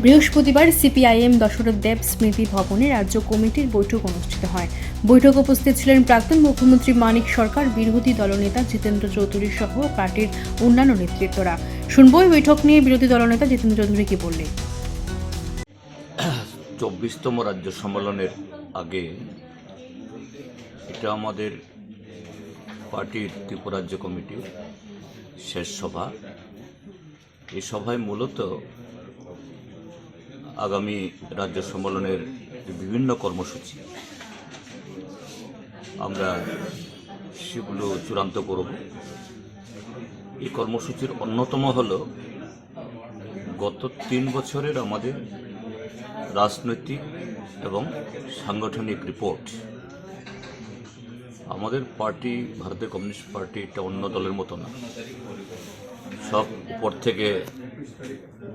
বৃহস্পতিবার সিপিআইএম দশরথ দেব স্মৃতি ভবনে রাজ্য কমিটির বৈঠক অনুষ্ঠিত হয়। বৈঠক উপস্থিত ছিলেন প্রাক্তন মুখ্যমন্ত্রী মানিক সরকার, বিরোধী দলনেতা জিতেন্দ্র চৌধুরী সহ পার্টির অন্যান্য নেতৃত্বরা। শুনব বৈঠক নিয়ে বিরোধী দলনেতা জিতেন্দ্র চৌধুরী কি বললেন? চব্বিশতম রাজ্য সম্মেলনের আগে এটা আমাদের পার্টির ত্রিপুরাজ্য কমিটির শেষ সভা। এই সভায় মূলত আগামী রাজ্য সম্মেলনের বিভিন্ন কর্মসূচি। আমরা সেগুলো চূড়ান্ত করব। এই কর্মসূচির অন্যতম হল, গত তিন বছরের আমাদের রাজনৈতিক এবং সাংগঠনিক রিপোর্ট। আমাদের পার্টি ভারতের কমিউনিস্ট পার্টি একটা অন্য দলের মতো না। সব উপর থেকে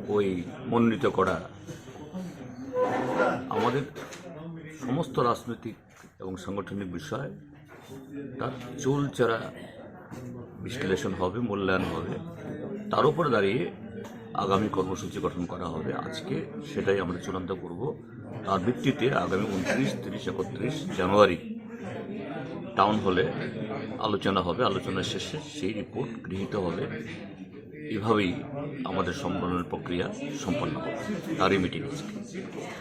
ওই মনোনীত করা আমাদের সমস্ত রাজনৈতিক এবং সাংগঠনিক বিষয়, তার চুলচেরা বিশ্লেষণ হবে, মূল্যায়ন হবে। তার উপরে দাঁড়িয়ে আগামী কর্মসূচি গঠন করা হবে। আজকে সেটাই আমরা চূড়ান্ত করব। তার ভিত্তিতে আগামী উনত্রিশ, তিরিশ, একত্রিশ জানুয়ারি টাউন হলে আলোচনা হবে। আলোচনা শেষে সেই রিপোর্ট গৃহীত হবে। এভাবেই আমাদের সম্মেলনের প্রক্রিয়া সম্পন্ন হবে। তারই মিটিং আজকে।